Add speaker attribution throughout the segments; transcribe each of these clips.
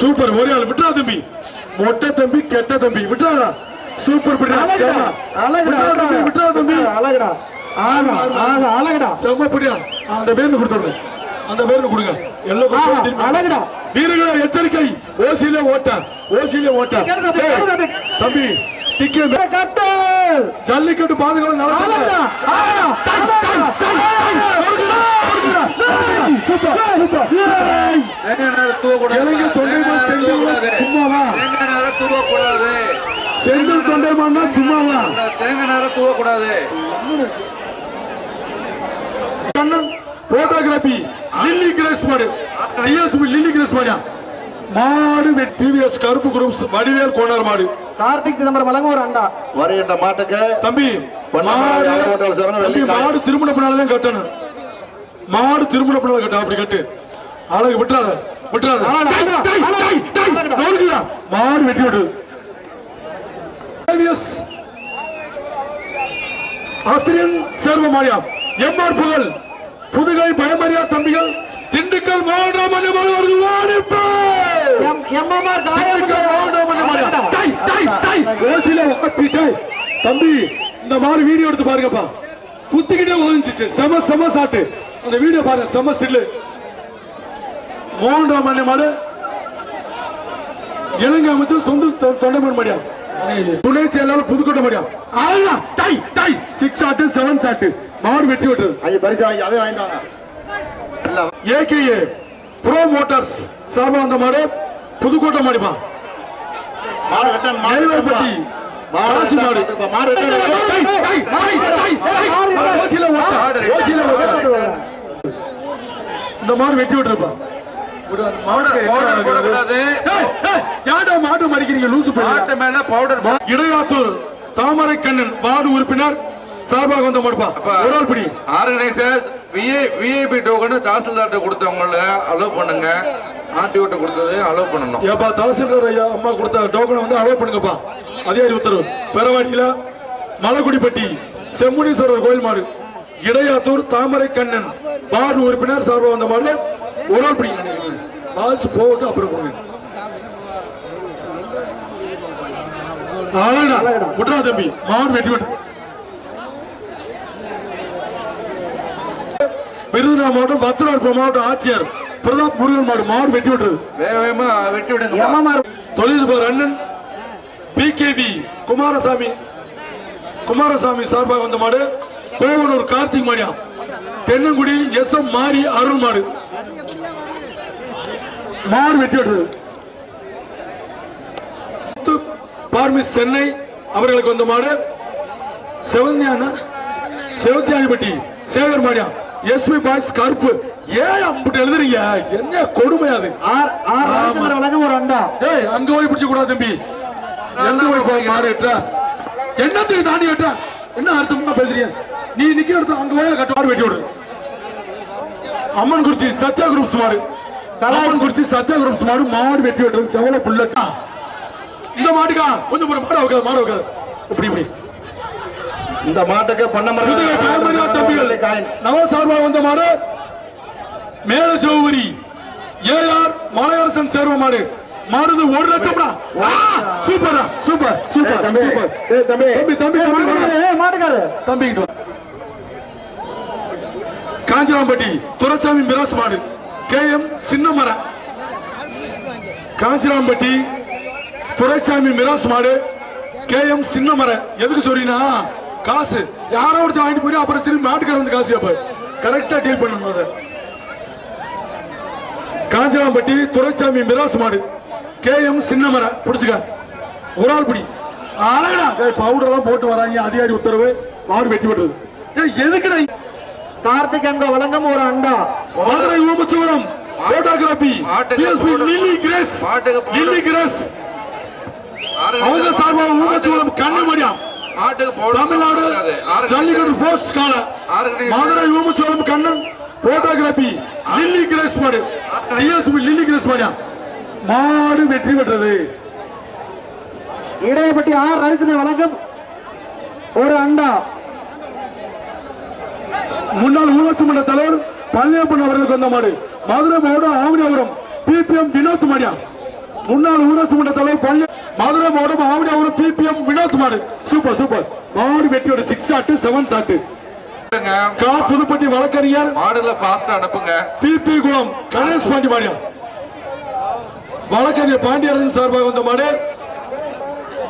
Speaker 1: Super ஒரே ஆள் விட்டுறா தம்பி. மொட்டை தம்பி கெட்ட தம்பி. விட்டுறாரா சூப்பர் செம.
Speaker 2: அழகுடா
Speaker 1: விட்டுறா தம்பி விட்டுறா தம்பி.
Speaker 2: அழகுடா ஆகா ஆகா அழகுடா.
Speaker 1: செம பிடியா அந்த பேர்னு கொடுத்துருங்க. அந்த பேர்னு கொடுங்க. எல்லாம்.
Speaker 2: அழகுடா.
Speaker 1: வீரர்களே எச்சரிக்கை. ஓசியிலே ஓட்ட ஓசியிலே ஓட்ட
Speaker 2: தம்பி,
Speaker 1: ஜல்லிக்கட்டு பாதுகாப்பு சும்மாவா?
Speaker 3: தூவக்கூடாது.
Speaker 1: செந்தில் தொண்டைமான்னா சும்மாவா?
Speaker 3: தேங்காய் நேரம் தூவக்கூடாது.
Speaker 1: கண்ணன் போட்டோகிராபி லில்லி கிரேஸ் மாடு. லில்லி கிரேஸ் மாடியா மாடு டிவிஎஸ் கருப்பு குரூப்ஸ் வடிவேல் கோனார் மாடு.
Speaker 2: கார்த்திக் சிதம்பரம் வழங்க ஒரு அண்டா.
Speaker 4: வருகின்ற மாட்டுக்கு
Speaker 1: தம்பி மாடு தம்பி. மாடு திருமண பின்னால்தான் கட்டணும். மாடு திருமண பின்னால் கட்ட அப்படி கட்டு. அழகு விட்டுறாத. விட்டுறாத. மாடு வெட்டி டிவிஎஸ் ஆஸ்திரியன் சேர்வ மாடியா எம்ஆர் புகழ். புதுகை பயமரியா தம்பிகள். திண்டுக்கல் மாவட்டம்
Speaker 2: எம்
Speaker 1: தம்பி இந்த மாதிரி வீடியோ எடுத்து பாருங்கப்பா. குத்திக்கிட்டே ஒளிஞ்சிச்சு செம செம சாட்டு. அந்த வீடியோ பாருங்க செம ஸ்டில்லு மூன்றாம் மணி மாடு. இலங்கை அமைச்சர் சொந்த தொண்டைமன் மடியா. துணை செயலாளர் புதுக்கோட்டை மடியா. ஆளா டை டை. சிக்ஸ் ஆட்டு செவன் சாட்டு மாடு வெட்டி விட்டுறது
Speaker 4: ஐயா பரிசு வாங்கி அதே வாங்கிட்டாங்க
Speaker 1: ஏகேஏ ப்ரோ மோட்டார்ஸ் சார்பா வந்த மாடு புதுக்கோட்டை மாடிப்பா
Speaker 4: மாடு கட்டன் மாடு
Speaker 1: மாடு. இந்த மாடு வெட்டி விட்டுருப்பா. ஒரு மாடு மடிக்கிறீங்க லூசு
Speaker 3: மாட்டு மேல பவுடர்
Speaker 1: இடையாத்தூர் தாமரை கண்ணன் வார்டு உறுப்பினர். சார்பாக வந்த மாடுப்பா. ஒரு ஆள் பிடி.
Speaker 3: ஆர்கனைசர்ஸ் விஐ விஐபி டோக்கன் தாசில்தார்ட்ட கொடுத்தவங்கள அலோவ் பண்ணுங்க. ஆர்டிஓட்ட கொடுத்தது அலோவ் பண்ணணும்.
Speaker 1: ஏப்பா தாசில்தார் ஐயா அம்மா கொடுத்த டோக்கனை வந்து அலோவ் பண்ணுங்கப்பா. அதிகாரி உத்தரவு பெறவாடியில மலக்குடிப்பட்டி செம்முனீஸ்வரர் கோயில் மாடு. இடையாத்தூர் தாமரை கண்ணன் வார்டு உறுப்பினர் சார்பாக வந்த மாடு. ஒரு ஆள் பிடிங்க பால்ஸ் போட்டு அப்புறம் கொடுங்க. ஆளடா விட்றா தம்பி. மாடு வெட்டி விட்டு விருதுநகர் மாவட்டம் பத்திரார் மாவட்டம் ஆட்சியர் பிரதாப் முருகன் மாடு மாடு வெட்டி விட்டுறது
Speaker 3: வேக வேகமா வெட்டி விடுங்க.
Speaker 2: எம்எம்ஆர்
Speaker 1: தொழிலதிபர் அண்ணன் பிகேவி குமாரசாமி. குமாரசாமி சார்பாக வந்த மாடு கோவனூர் கார்த்திக் மாடியா. தென்னங்குடி எஸ் எம் மாரி அருள் மாடு. மாடு விட்டுறது முத்து பார்மிஸ் சென்னை அவர்களுக்கு வந்த மாடு. செவந்தியான செவத்தியானிப்பட்டி சேகர் மாடியா. எஸ்பி பாய்ஸ் கருப்பு. ஏன் அம்பிட்டு எழுதுறீங்க? என்ன கொடுமை அது?
Speaker 2: வழங்க ஒரு அண்டா.
Speaker 1: ஏய் அங்க போய் பிடிக்க கூடாது தம்பி. எங்க போய் போய் மாடு வெட்டுற? என்னத்துக்கு தாண்டி வெட்டுற? என்ன அர்த்தமா பேசுறீங்க? நீ நிக்க இடத்துல அங்க போய் கட்டு மாடு வெட்டி விடு. அம்மன் குறிச்சி சத்யா குரூப்ஸ் மாடு. அம்மன் குறிச்சி சத்யா குரூப்ஸ் மாடு வெட்டி விட்டுறது செவல புல்லட்டா இந்த மாட்டுக்கா கொஞ்சம் ஒரு மாடு வைக்காது மாடு வைக்காது இப்படி இப்படி.
Speaker 4: இந்த மாட்டுக்கு
Speaker 1: புதுகை பாரம்பரிய தம்பிகள் நவ சார்பாக வந்த மாடு மேல சிவபுரி ஏஆர் மலையரசன் சேர்வ மாடு. மாடுது ஒரு லட்சம்டா சூப்பரா சூப்பர் சூப்பர்.
Speaker 4: தம்பி. தம்பி.
Speaker 1: தம்பி தம்பி தம்பி. காஞ்சிராம்பட்டி துரைசாமி மிராஸ் மாடு. கே எம் சின்னமர காஞ்சிராம்பட்டி துரைசாமி மிராஸ் மாடு கே எம் சின்னமர. எதுக்கு சொல்றீங்கன்னா காசு. யாரோ ஒருத்தர் வாங்கிட்டு போய் அப்புறம் திரும்பி மாட்டுக்கார வந்து காசு அப்ப கரெக்டா டீல் பண்ணணும் அதை. காஞ்சிராம்பட்டி துரைசாமி மிராஸ் மாடு. K M Chinnamara. பிடிச்சுக்க. ஒரு ஆள் பிடி. அழகா பவுடர் எல்லாம் போட்டு வராங்க. அதிகாரி உத்தரவு. மாடு வெட்டி விடுறது ஏய்,
Speaker 2: கார்த்திக் அண்டா வழங்கும் ஒரு அண்டா.
Speaker 1: Madurai Omachuram photography BSP. Lilly Grace. Lilly Grace அவங்க சார்பாக ஊமச்சூரம் கண்ணமடியா
Speaker 3: ஆட்டுக்கு பவுடர்
Speaker 1: தமிழ்நாடு ஜல்லிக்கட்டு போர்ஸ் கால. Madurai Oomachuram Kannan photography Lilly Grace மாடு டிஎஸ்பி லில்லி கிரேஸ் மாடியா மாடு வெற்றி பெற்றது.
Speaker 2: இடையப்பட்டி ஆர் ரவிச்சந்திரன் வழங்கும் ஒரு அண்டா.
Speaker 1: முன்னாள் ஊராட்சி மன்ற தலைவர் பழனியப்பன் அவர்களுக்கு வந்த மாடு. மதுரை மாவட்டம் ஆவணியாபுரம் பிபிஎம் வினோத் மாடியா. முன்னாள் ஊராட்சி மன்ற தலைவர் பள்ளி மதுரை மாவட்டம் ஆவடியாவூர் பிபிஎம் வினோத் மாடு. Super super. மாடு வெற்றியோட சிக்ஸ் ஷாட்டு செவன் ஷாட்டு கா புதுப்பட்டி வழக்கறிஞர்
Speaker 3: மாடுல ஃபாஸ்டா அனுப்புங்க.
Speaker 1: பிபி குளம் கணேஷ் பாண்டி மாடியா. வழக்கறிஞர் பாண்டியராஜன் சார்பாக வந்த மாடு.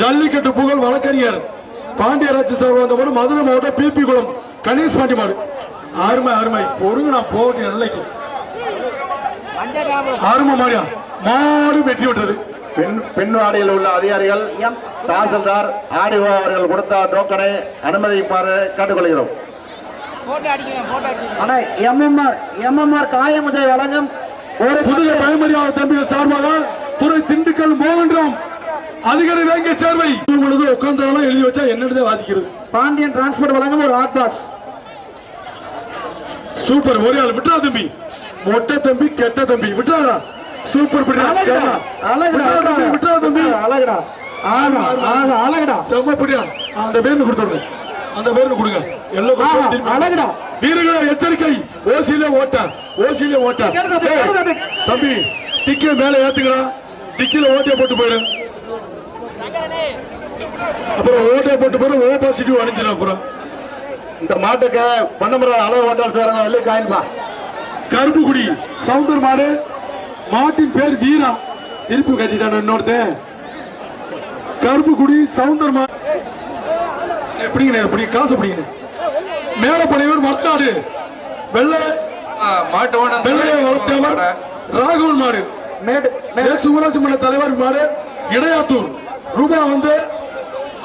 Speaker 1: ஜல்லிக்கட்டு புகழ் வழக்கறிஞர் பாண்டியராஜன் சார்பாக வந்த மாடு. மதுரை மாவட்டம் பிபி குளம். கணேஷ் பாண்டி மாடு. அருமை அருமை பொறுங்க நான் போட்டு நிலைக்கு அருமை மாடியா? மாடு வெற்றி விட்டது
Speaker 4: பின் பின்வாடியில் உள்ள அதிகாரிகள் தாசில்தார் ஆடிஓ அவர்கள் கொடுத்த டோக்கனை அனுமதிப்பாரு கேட்டுக்கொள்கிறோம்.
Speaker 2: எம்எம்ஆர் எம்எம்ஆர் காயமுஜை வழங்கும் ஒரு
Speaker 1: புதுகை பயமரியாத தம்பிகள் சார்பாக துறை திண்டுக்கல் மோகன்ராம் அதிகாரி வேங்க சேர்வை. பொழுது உட்கார்ந்தாலும் எழுதி வச்சா என்னன்னு வாசிக்கிறது?
Speaker 2: பாண்டியன் டிரான்ஸ்போர்ட் வழங்கும் ஒரு ஹாட் பாக்ஸ்
Speaker 1: சூப்பர் ஒரே ஆள். விட்டுறா தம்பி. மொட்டை தம்பி கெட்ட தம்பி. விட்டுறாரா சூப்பர் பிடிடா.
Speaker 2: அழகுடா.
Speaker 1: தம்பி விட்டுறா தம்பி.
Speaker 2: அழகுடா. ஆகா ஆகா அழகுடா.
Speaker 1: செம்ம பிடியா. அந்த பேருக்கு கொடுத்துருங்க அந்த பேருக்கு கொடுங்க. எல்லாம்.
Speaker 2: அழகுடா.
Speaker 1: வீரர்களே எச்சரிக்கை. ஓசியிலே ஓட்ட. ஓசியிலே ஓட்ட.
Speaker 2: தம்பி
Speaker 1: டிக்கே மேல ஏத்துக்கடா. டிக்கில ஓட்டைய போட்டு போயிடு. அப்புறம் ஓட்டைய போட்டு போயிடு ஓ பாசிட்டிவ் அணிஞ்சிடும் அப்புறம்.
Speaker 4: இந்த மாட்டுக்கு பொன்னமர அளவு ஓட்டல் சேரங்க வெள்ளி காயின்பா
Speaker 1: கருப்புக்குடி சவுந்தர் மாடு மாட்டின் பேர் வீரா. திருப்பி கட்டிட்டான இன்னொருத்தன். கருப்புக்குடி சவுந்தர் மாடு. எப்படிங்கண்ணே எப்படி காசு எப்படிங்கண்ணே மேல படையவர் வளர்த்தாடு வெள்ளை வெள்ளையை வளர்த்தவர் ராகவன் மாடு.
Speaker 2: மேடு
Speaker 1: ஊராட்சி மன்ற தலைவர் மாடு இடையாத்தூர். ரூபாய் வந்து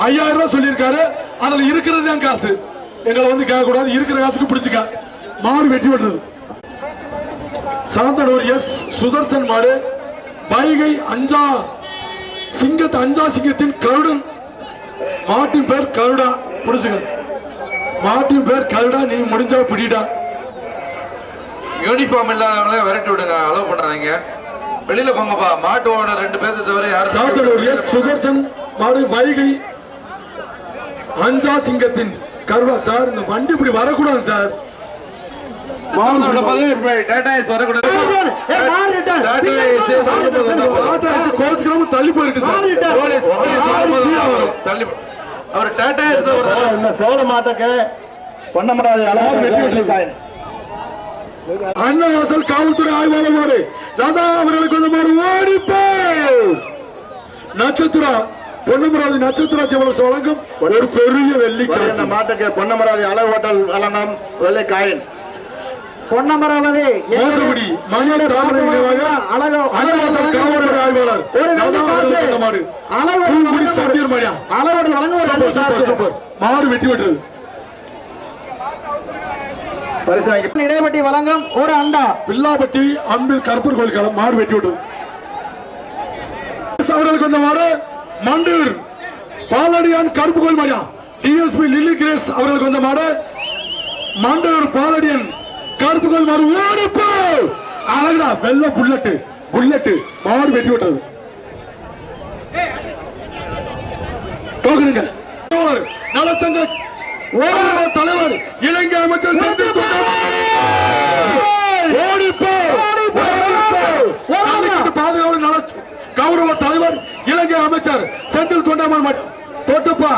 Speaker 1: ஐயாயிரம் ரூபாய் சொல்லியிருக்காரு. அதுல இருக்கிறது தான் காசு. எங்களை வந்து கேட்க கூடாது இருக்கிற காசுக்கு பிடிச்சுக்க. மாடு வெட்டி விடுறது. சாந்தனூர் எஸ் சுதர்சன் மாடு. வைகை அஞ்சா சிங்கத்து அஞ்சா சிங்கத்தின் கருடன். மாட்டின் பேர் கருடா. பிடிச்சுக்க. மாட்டின் பேர் கருடா. நீ முடிஞ்சா பிடிடா.
Speaker 3: யூனிஃபார்ம் இல்லாதவங்களே விரட்டி விடுங்க. அலோவ் பண்ணாதீங்க. வெளியில போங்கப்பா. மாட்டு ஓனர் ரெண்டு பேர்த்த தவிர யாரும்
Speaker 1: சாத்தனூர் எஸ் சுதர்சன் மாடு. வைகை அஞ்சா சிங்கத்தின் கருடா சார் இந்த வண்டி இப்படி வரக்கூடாது சார். தள்ளி போயிருக்கு அன்னவாசல் காவல்துறை ஆய்வாளர் மாடு. ராதா அவர்களுக்கு வந்து மாடு ஓடிப்போ நட்சத்திரா பொன்னமராவதி நட்சத்திரா ஜுவல்ஸ் வழங்கும் ஒரு பெரிய வெள்ளி காசு.
Speaker 4: மாட்டுக்கு? பொன்னமராதி அளவு ஓட்டல் வழங்கும் வெள்ளை காயின்.
Speaker 2: பொன்னமராவதி
Speaker 1: மோசகுடி மணி தாமரை நினைவாக
Speaker 2: அழகு
Speaker 1: அன்னவாசல் காவல்துறை ஆய்வாளர்.
Speaker 2: ஒரு வெள்ளி காசு
Speaker 1: மாடு.
Speaker 2: அளவு
Speaker 1: பூங்குடி மாடியா
Speaker 2: அளவோடு வழங்கும் ஒரு வெள்ளி காசு.
Speaker 1: சூப்பர். மாடு வெட்டி
Speaker 2: இடைப்பட்டி வழங்கும் ஒரு அண்டா.
Speaker 1: பில்லாப்பட்டி அன்பில் கருப்பர் கோயில் காலம் மாடு வெட்டி விட்டது அவர்களுக்கு வந்த மாடு. மண்டூர் பாலடியான் கருப்பு கோயில் மாடியா டிஎஸ்பி லில்லி கிரேஸ் அவர்களுக்கு வந்த மாடு. மண்டூர் பாலடியன் கருப்பு கோயில் மாடு ஓடிப்போ! அழகா வெள்ள புல்லட்டு புல்லட்டு மாடு வெட்டி விட்டது. போகணுங்க நலச்சங்க தலைவர் இலங்கை அமைச்சர் அமைச்சர் செந்தில் தொண்டமான் மாடியா தொட்டுப்பா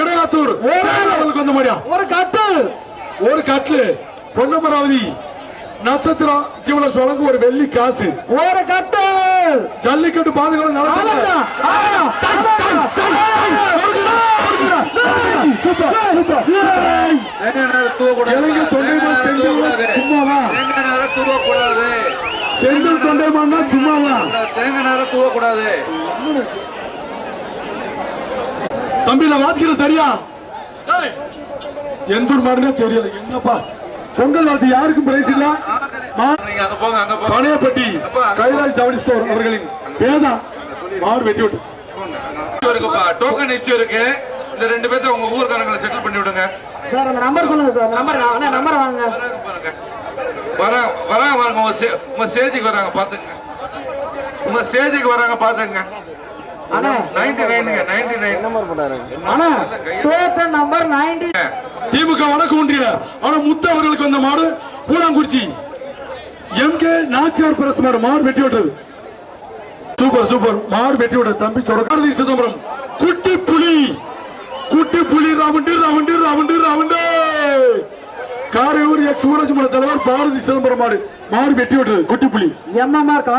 Speaker 1: இடையாத்தூர். அவர்களுக்கு வந்த மாடியா?
Speaker 2: ஒரு கட்டு.
Speaker 1: ஒரு கட்லு பொன்னமராவதி நட்சத்திரா ஜீவனஸ் வழங்கும் ஒரு வெள்ளி காசு.
Speaker 2: ஒரு கட்டு.
Speaker 1: ஜல்லிக்கட்டு
Speaker 3: தூவக்கூடாது.
Speaker 1: இலங்கை தொண்டைமான் செந்தில் சும்மாவா?
Speaker 3: தேங்காய் நாரை தூவக்கூடாது.
Speaker 1: செந்தில் தொண்டைமான்னா சும்மாவா
Speaker 3: தேங்காய் நாரை தூவக்கூடாது.
Speaker 1: தம்பி நான் வாசிக்கிறேன் சரியா? ஏய், எந்த ஊர் மாடுனே தெரியல. என்னப்பா? பொங்கல் வாழ்த்து யாருக்கும் பிரைஸ் இல்ல? மா-
Speaker 3: நீங்க அங்க போங்க அங்க போங்க
Speaker 1: பனையப்பட்டி கைராஜ் ஜவுளி ஸ்டோர் அவர்களின் பேதா. மாடு வெட்டி விட்டு.
Speaker 3: இருக்குப்பா. டோக்கன் இஷ்யூ இருக்கு. இந்த ரெண்டு பேர்த்த உங்க ஊர்க்காரங்களை செட்டில் பண்ணி விடுங்க.
Speaker 2: சார் அந்த நம்பர் சொல்லுங்க சார். அந்த நம்பர் அண்ணா நம்பர் வாங்க
Speaker 3: வராங்க வராங்க ஸ்டே- உங்க ஸ்டேஜுக்கு வராங்க பாத்துங்க உங்க ஸ்டேஜுக்கு வராங்க பாத்துங்க
Speaker 2: அண்ணா டோக்கன் நம்பர் நைன்டி
Speaker 1: திமுக வடக்கு ஒன்றிய ஆனா முத்து அவர்களுக்கு வந்த மாடு Poolankurichi M K Nachiyar press மாடு மாடு வெட்டி விட்டது சூப்பர் சூப்பர். மாடு வெட்டி விட தம்பி சொல்ற கார்த்திக் சிதம்பரம். குட்டி புலி. குட்டி புலி round round round round. Karaiyur ex ஊராட்சி மன்ற தலைவர் பாரதி சிதம்பரம் மாடு மாடு வெட்டி விட்டது குட்டி புலி.
Speaker 2: எம்எம்ஆர்